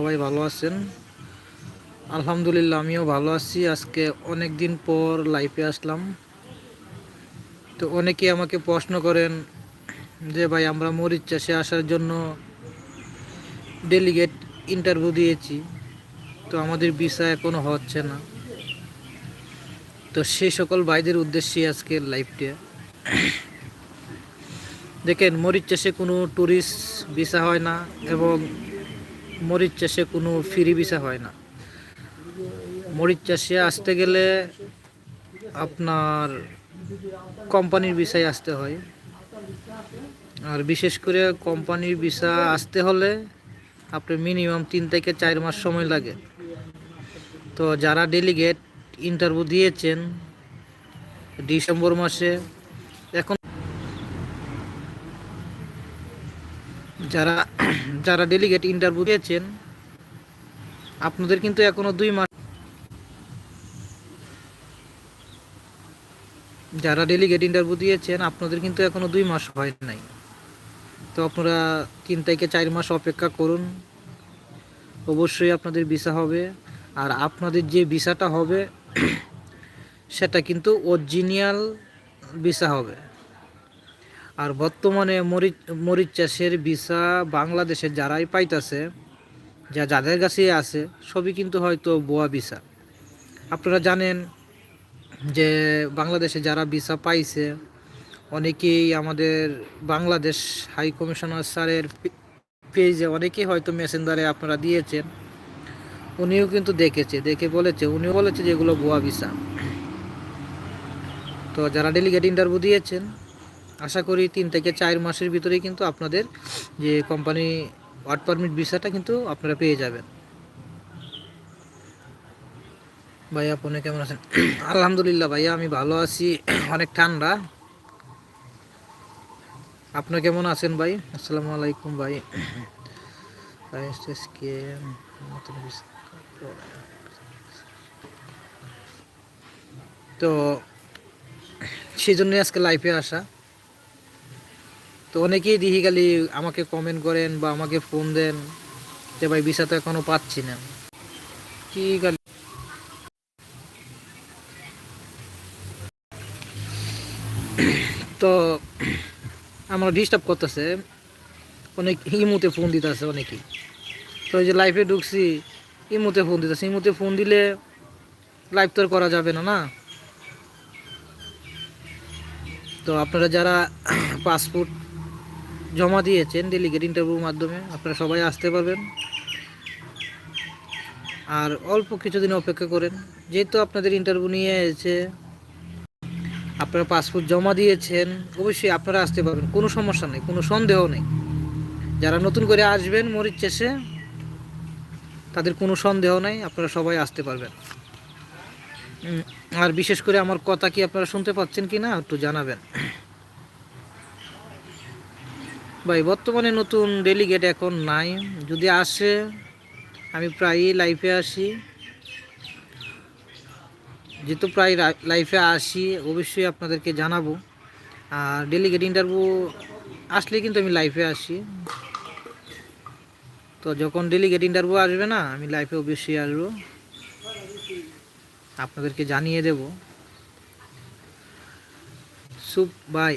সবাই ভালো আছেন? আলহামদুলিল্লাহ, আমিও ভালো আছি। আজকে অনেক দিন পর লাইফে আসলাম। তো অনেকে আমাকে প্রশ্ন করেন যে, ভাই, আমরা মরিচ চাষে আসার জন্য ডেলিগেট ইন্টারভিউ দিয়েছি। তো আমাদের ভিসা এখনও হচ্ছে না। তো সেই সকল ভাইদের উদ্দেশ্যে আজকে লাইভটা দেখেন, মরিচ চাষে কোনো ট্যুরিস্ট ভিসা হয় না এবং মরিচ চাষে কোনো ফ্রি ভিসা হয় না। মরিচ চাষে আসতে গেলে আপনার কোম্পানির ভিসায় আসতে হয়। আর বিশেষ করে কোম্পানির ভিসা আসতে হলে আপনার মিনিমাম তিন থেকে চার মাস সময় লাগে। তো যারা ডেলিগেট ইন্টারভিউ দিয়েছেন ডিসেম্বর মাসে, এখন যারা যারা ডেলিগেট ইন্টারভিউ দিয়েছেন, আপনাদের কিন্তু এখনও দুই মাস যারা ডেলিগেট ইন্টারভিউ দিয়েছেন, আপনাদের কিন্তু এখনও দুই মাস হয় নাই। তো আপনারা তিন থেকে চার মাস অপেক্ষা করুন। অবশ্যই আপনাদের ভিসা হবে। আর আপনাদের যে ভিসাটা হবে, সেটা কিন্তু অরিজিনাল ভিসা হবে। আর বর্তমানে মরিচ মরিচ চাষের ভিসা বাংলাদেশে যারাই পাইতাছে, যা যাদের কাছে আছে, সবই কিন্তু হয়তো বোয়া ভিসা। আপনারা জানেন যে বাংলাদেশে যারা ভিসা পাইছে, অনেকেই আমাদের বাংলাদেশ হাই কমিশনার স্যারের পেজে অনেকেই হয়তো মেসেঞ্জারে আপনারা দিয়েছেন, উনিও কিন্তু দেখেছে, দেখে বলেছে, উনিও বলেছে যে এগুলো বোয়া ভিসা। তো যারা ডেলিগেট ইন্টারভিউ দিয়েছেন আশা করি তিন থেকে চার মাসের ভিতরেই কিন্তু আপনাদের যে কোম্পানি ওয়ার্ক পারমিট ভিসাটা কিন্তু আপনারা পেয়ে যাবেন। ভাইয়া আপনি কেমন আছেন? আলহামদুলিল্লাহ ভাইয়া, আমি ভালো আছি। অনেক ঠান্ডা। আপনি কেমন আছেন ভাই? আসসালামু আলাইকুম ভাই। তো সেই জন্যই আজকে লাইফে আসা। অনেকেই দিহি খালি আমাকে কমেন্ট করেন বা আমাকে ফোন দেন যে ভাই ভিসা তো এখনও পাচ্ছি না। কি খালি তো আমার ডিস্টার্ব করতেছে। অনেক ইমুতে ফোন দিতেছে অনেকেই। তো এই যে লাইফে ঢুকছি, ইমুতে ফোন দিতেছে। ইমুতে ফোন দিলে লাইভ তো করা যাবে না না? তো আপনারা যারা পাসপোর্ট জমা দিয়েছেন ডেলিগেট ইন্টারভিউর মাধ্যমে। আপনারা সবাই আসতে পারবেন। আর অল্প কিছুদিন অপেক্ষা করেন। যেহেতু আপনাদের ইন্টারভিউ নিয়ে এসেছে আপনারা পাসপোর্ট জমা দিয়েছেন, অবশ্যই আপনারা আসতে পারবেন। কোনো সমস্যা নেই, কোনো সন্দেহ নেই। যারা নতুন করে আসবেন মরিচ চাষে, তাদের কোনো সন্দেহ নেই, আপনারা সবাই আসতে পারবেন। আর বিশেষ করে আমার কথা কি আপনারা শুনতে পাচ্ছেন কি না একটু জানাবেন। ভাই, বর্তমানে নতুন ডেলিগেট এখন নাই। যদি আসে, আমি প্রায়ই লাইফে আসি। যেহেতু প্রায় লাইফে আসি, অবশ্যই আপনাদেরকে জানাব। আর ডেলিগেট ইন্টারভিউ আসলে কিন্তু আমি লাইফে আসি। তো যখন ডেলিগেট ইন্টারভিউ আসবে না, আমি লাইফে অবশ্যই আসব। আপনাদেরকে জানিয়ে দেব। সুপ, ভাই,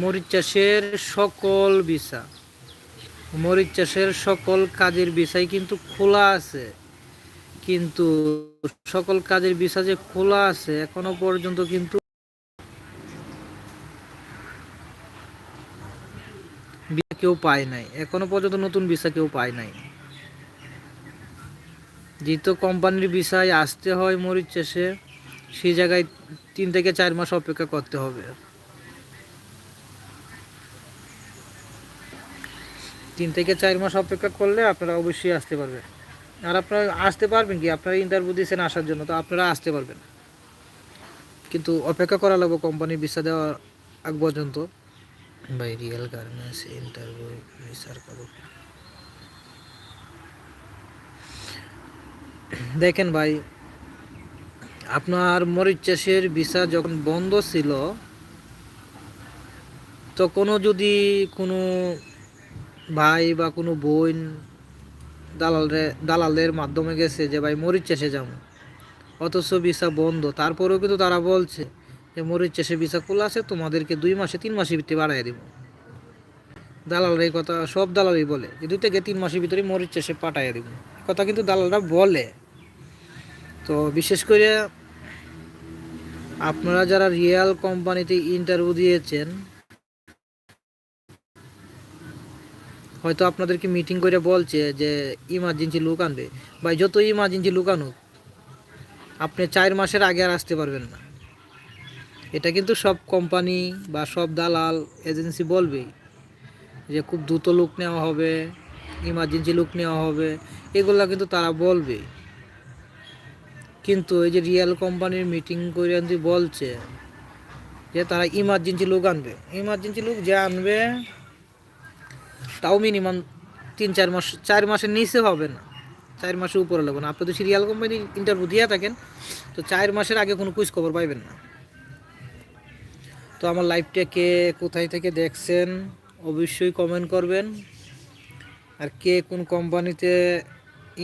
মরিচ চাষের সকল ভিসা। মরিচ চাষের সকল কাজের বিষয় কিন্তু খোলা আছে। কিন্তু সকল কাজের ভিসা যে খোলা আছে, এখনও পর্যন্ত কিন্তু কেউ পায় নাই। এখনও পর্যন্ত নতুন ভিসা কেউ পায় নাই। যেহেতু কোম্পানির ভিসায় আসতে হয় মরিচ চাষে সেই জায়গায় তিন থেকে চার মাস অপেক্ষা করতে হবে। তিন থেকে চার মাস অপেক্ষা করলে আপনারা অবশ্যই আসতে পারবেন। আর আপনারা আসতে পারবেন কি? আপনারা ইন্টারভিউ দিয়েছেন আসার জন্য তো আপনারা আসতে পারবেন। কিন্তু অপেক্ষা করা লাগবে কোম্পানির ভিসা দেওয়ার আগ পর্যন্ত। বাই রিয়েল গার্মেন্টস ইন্টারভিউ ভিসার দেখেন ভাই আপনার মরিচ চাষের ভিসা যখন বন্ধ ছিল তখনও যদি কোনো ভাই বা কোনো বোন দালালরে দালালের মাধ্যমে গেছে যে, ভাই, মরিচ চাষে যাব। অথচ ভিসা বন্ধ। তারপরেও কিন্তু তারা বলছে যে, মরিচ চাষে ভিসা খোলা আছে, তোমাদেরকে দুই মাসে, তিন মাসের ভিতরে বাড়াই দিব। দালালরা এই কথা, সব দালালই বলে যে, দুই থেকে তিন মাসের ভিতরে মরিচ চাষে পাঠাইয়া দিব। কথা কিন্তু দালালরা বলে। তো বিশেষ করে আপনারা যারা রিয়েল কোম্পানিতে ইন্টারভিউ দিয়েছেন হয়তো আপনাদেরকে মিটিং করে বলছে যে ইমার্জেন্সি লোক আনবে। বা যত ইমার্জেন্সি লোক আনুক, আপনি চার মাসের আগে আর আসতে পারবেন না। এটা কিন্তু সব কোম্পানি বা সব দালাল এজেন্সি বলবেই যে খুব দ্রুত লোক নেওয়া হবে ইমার্জেন্সি লোক নেওয়া হবে, এগুলো কিন্তু তারা বলবে কিন্তু এই যে রিয়েল কোম্পানির মিটিং করে বলছে যে তারা ইমার্জেন্সি লোক আনবে ইমার্জেন্সি লোক যে আনবে তাও মিনিমাম তিন, চার মাস, চার মাসের নিচে হবে না। চার মাসের উপরে লাগবে না। আপনি তো সিরিয়াল কোম্পানি ইন্টারভিউ দিয়ে থাকেন, তো চার মাসের আগে কোনো কুইজ খবর পাইবেন না। তো আমার লাইভটা কে কোথায় থেকে দেখছেন, অবশ্যই কমেন্ট করবেন। আর কে কোন কোম্পানিতে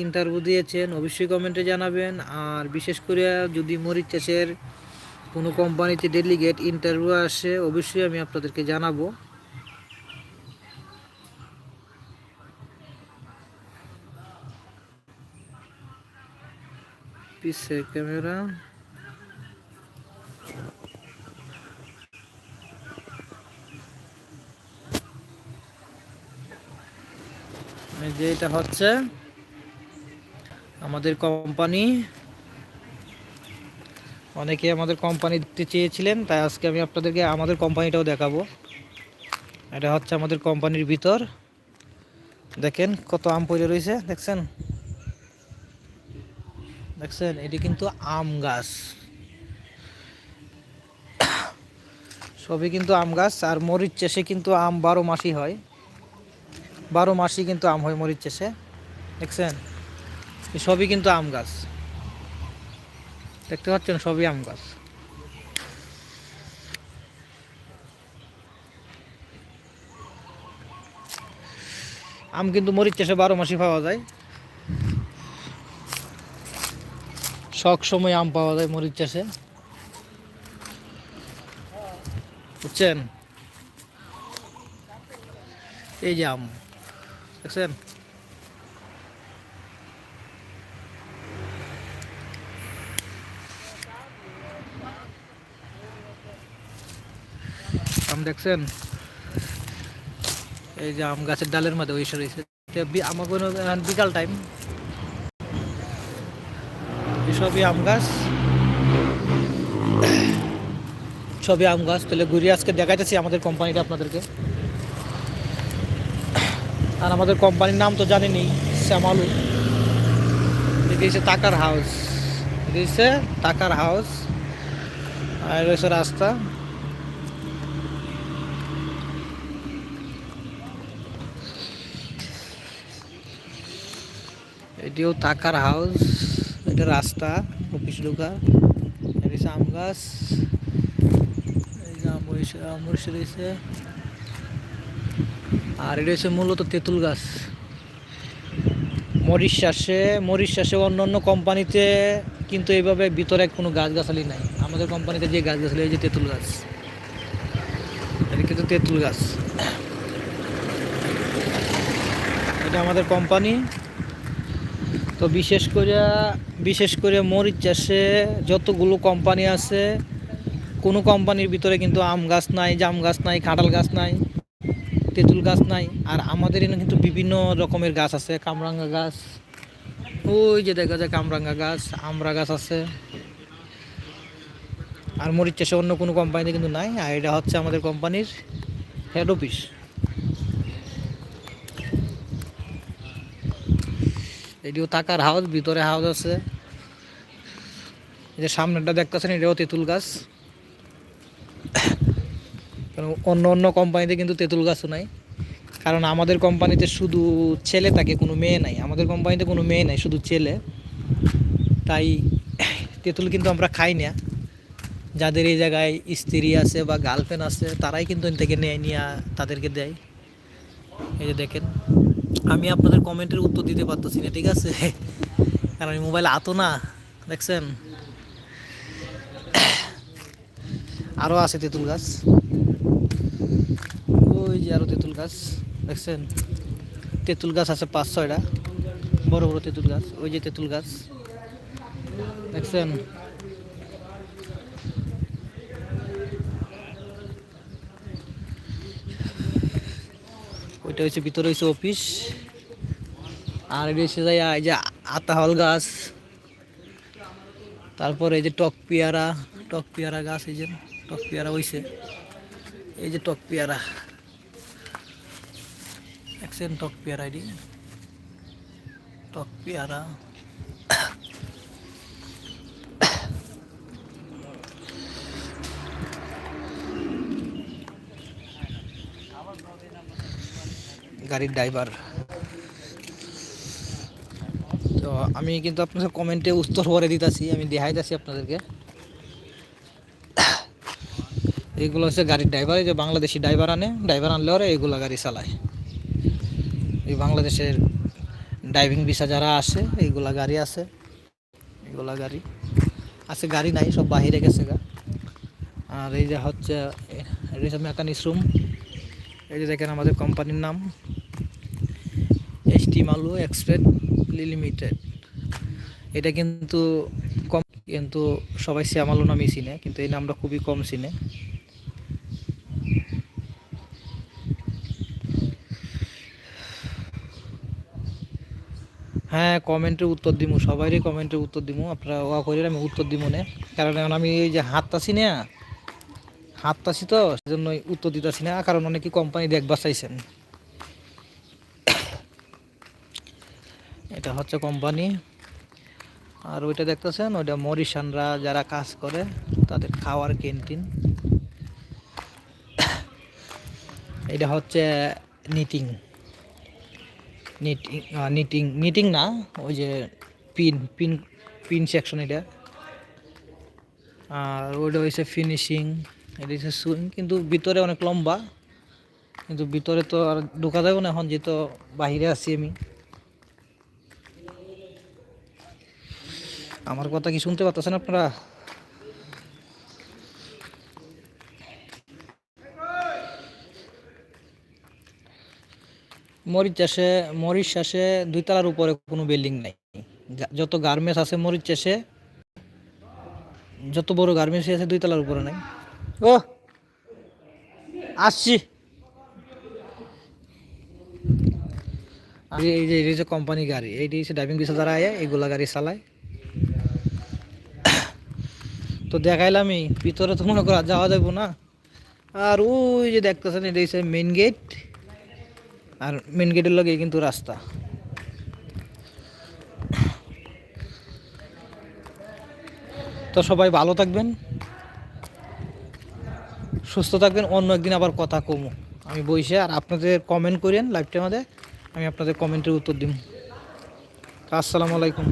ইন্টারভিউ দিয়েছেন, অবশ্যই কমেন্টে জানাবেন। আর বিশেষ করে যদি মরিচ চাষের কোনো কোম্পানিতে ডেলিগেট ইন্টারভিউ আসে, অবশ্যই আমি আপনাদেরকে জানাব। পিছে ক্যামেরা এই যে এটা হচ্ছে আমাদের কোম্পানি অনেকে আমাদের কোম্পানি দেখতে চেয়েছিলেন, তাই আজকে আমি আপনাদেরকে আমাদের কোম্পানিটাও দেখাবো। এটা হচ্ছে আমাদের কোম্পানির ভিতর। দেখেন কত আম পড়ে রয়েছে, দেখছেন? দেখছেন, এটি কিন্তু আম গাছ। সবই কিন্তু আম গাছ, আর মরিচ চাষে কিন্তু আম বারো মাসই হয়। বারো মাসই কিন্তু আম হয় মরিচ চাষে। দেখছেন? সবই কিন্তু আম গাছ। দেখতে পাচ্ছেন, সবই আম গাছ। আম কিন্তু মরিচ চাষে বারো মাসই পাওয়া যায়। সব সময় আম পাওয়া যায় মরিচ চাষে। বুঝছেন? এই যে আম, দেখছেন? আম দেখছেন? এই যে আম গাছের ডালের মধ্যে ওই রয়েছে। আমার কোনো বিকাল টাইম সবই আম গাছ। সবই আম গাছ। তাহলে ঘুরিয়ে আজকে দেখাইতেছি আমাদের কোম্পানিটা আপনাদেরকে। আর আমাদের কোম্পানির নাম তো জানেনি, শ্যামালু। এটি হচ্ছে টাকার হাউস। এটি হচ্ছে টাকার হাউস। আর রয়েছে রাস্তা। এটিও টাকার হাউস। এটা রাস্তা, অফিস ঢোকা। এটি হচ্ছে আম গাছ। রয়েছে আর এটা হচ্ছে মূলত তেঁতুল গাছ। মরিচ চাষে মরিচ চাষে অন্য অন্য কোম্পানিতে কিন্তু এইভাবে ভিতরে কোনো গাছগাছালি নাই। আমাদের কোম্পানিতে যে গাছগাছালি এই যে তেঁতুল গাছ। এটা কিন্তু তেঁতুল গাছ। এটা আমাদের কোম্পানি। তো বিশেষ করে বিশেষ করে মরিচ চাষে যতগুলো কোম্পানি আছে, কোনো কোম্পানির ভিতরে কিন্তু আম গাছ নাই, জাম গাছ নাই, কাঁঠাল গাছ নাই, তেঁতুল গাছ নাই, আর আমাদের এখানে কিন্তু বিভিন্ন রকমের গাছ আছে, কামরাঙ্গা গাছ, ওই যে দেখা যায় কামরাঙ্গা গাছ, আমড়া গাছ আছে, আর মরিচ চাষে অন্য কোনো কোম্পানিতে কিন্তু নাই, আর এটা হচ্ছে আমাদের কোম্পানির হেড অফিস এটিও টাকার হাউস, ভিতরে হাউস আছে। এই যে সামনেটা দেখতেছেন, এটাও তেঁতুল গাছ। কারণ অন্য অন্য কোম্পানিতে কিন্তু তেঁতুল গাছও নাই। কারণ আমাদের কোম্পানিতে শুধু ছেলে থাকে, কোনো মেয়ে নাই। আমাদের কোম্পানিতে কোনো মেয়ে নাই, শুধু ছেলে। তাই তেঁতুল কিন্তু আমরা খাই না। যাদের এই জায়গায় স্ত্রী আছে বা গার্লফ্রেন্ড আছে, তারাই কিন্তু থেকে নিয়ে নিয়ে তাদেরকে দেয়। এই যে দেখেন। আমি আপনাদের কমেন্টের উত্তর দিতে পারতেছি না, ঠিক আছে? কারণ আমি মোবাইল আতো না, দেখছেন? আরও আছে তেঁতুল গাছ। ওই যে আরও তেঁতুল গাছ, দেখছেন? তেঁতুল গাছ আছে পাঁচ, ছয়টা, বড় বড় তেঁতুল গাছ, ওই যে তেঁতুল গাছ, দেখছেন? ওইটা হচ্ছে ভিতরে হচ্ছে অফিস। আর এটা হচ্ছে যাই এই যে আতাহল গাছ। তারপরে এই যে টক পেয়ারা টক পেয়ারা গাছ এই যে, টক পেয়ারা হইছে। এই যে টক পেয়ারা। একসেন টক পেয়ারা এটি? টক পেয়ারা। গাড়ির ড্রাইভার তো আমি কিন্তু আপনাদের কমেন্টে উত্তর করে দিতেছি, আমি দেখাইতেছি আপনাদেরকে। এইগুলো হচ্ছে গাড়ির ড্রাইভার এই যে বাংলাদেশি ড্রাইভার আনে ড্রাইভার আনলে ওরা এইগুলো গাড়ি চালায়। এই বাংলাদেশের ড্রাইভিং ভিসা যারা আসে এইগুলা গাড়ি আছে। এইগুলা গাড়ি আছে, গাড়ি নাই, সব বাহিরে গেছে গা। আর এই যে হচ্ছে এটা রুম এই যে দেখেন আমাদের কোম্পানির নাম। এস টি মালু এক্সপ্রেস লিমিটেড এটা কিন্তু কম, কিন্তু সবাই শ্যামালু নামই চিনে, কিন্তু এই নামটা খুবই কম চিনে। হ্যাঁ কমেন্টের উত্তর দিমু, সবাইরই কমেন্টের উত্তর দিমু। আপনারা ওয়া করে আমি উত্তর দিমু না। কারণ এখন আমি এই যে হাততাছি না হাততাছি তো সেজন্য উত্তর দিতেছি না, কারণ অনেকে কোম্পানি দেখবার চাইছেন। এটা হচ্ছে কোম্পানি। আর ওইটা দেখতেছেন, ওইটা মরিশানরা যারা কাজ করে, তাদের খাওয়ার ক্যান্টিন। এটা হচ্ছে নিটিং। নিটিং নিটিং নিটিং না, ওই যে পিন পিন পিন সেকশন এটা। আর ওইটা হচ্ছে ফিনিশিং, এটা হচ্ছে সুইং, কিন্তু ভিতরে অনেক লম্বা, কিন্তু ভিতরে তো আর ঢোকা যাবে না, এখন যেহেতু বাহিরে আছি আমি। আমার কথা কি শুনতে পাচ্ছেন আপনারা? মরিচ চাষে মরিচ চাষে দুই তলার উপরে কোনো বিল্ডিং নাই। যত গার্মেন্টস আছে মরিচ চাষে, যত বড় গার্মেন্টস আছে দুই তলার উপরে নাই। ও, আসছি। এই যে এই যে কোম্পানি গাড়ি, এইটি হচ্ছে ড্রাইভিং ভিসা যারা আয় এইগুলা গাড়ি চালায়। তো দেখাইলামই, ভিতরে তো মনে করা যাওয়া যাব না। আর ওই যে দেখতেছেন, এটা হচ্ছে মেন গেট আর মেন গেটের লগে কিন্তু রাস্তা। তো সবাই ভালো থাকবেন, সুস্থ থাকবেন, অন্য একদিন আবার কথা কমো। আমি বইসে, আর আপনাদের কমেন্ট করেন লাইভটার মধ্যে আমি আপনাদের কমেন্টের উত্তর দিব আসসালামু আলাইকুম।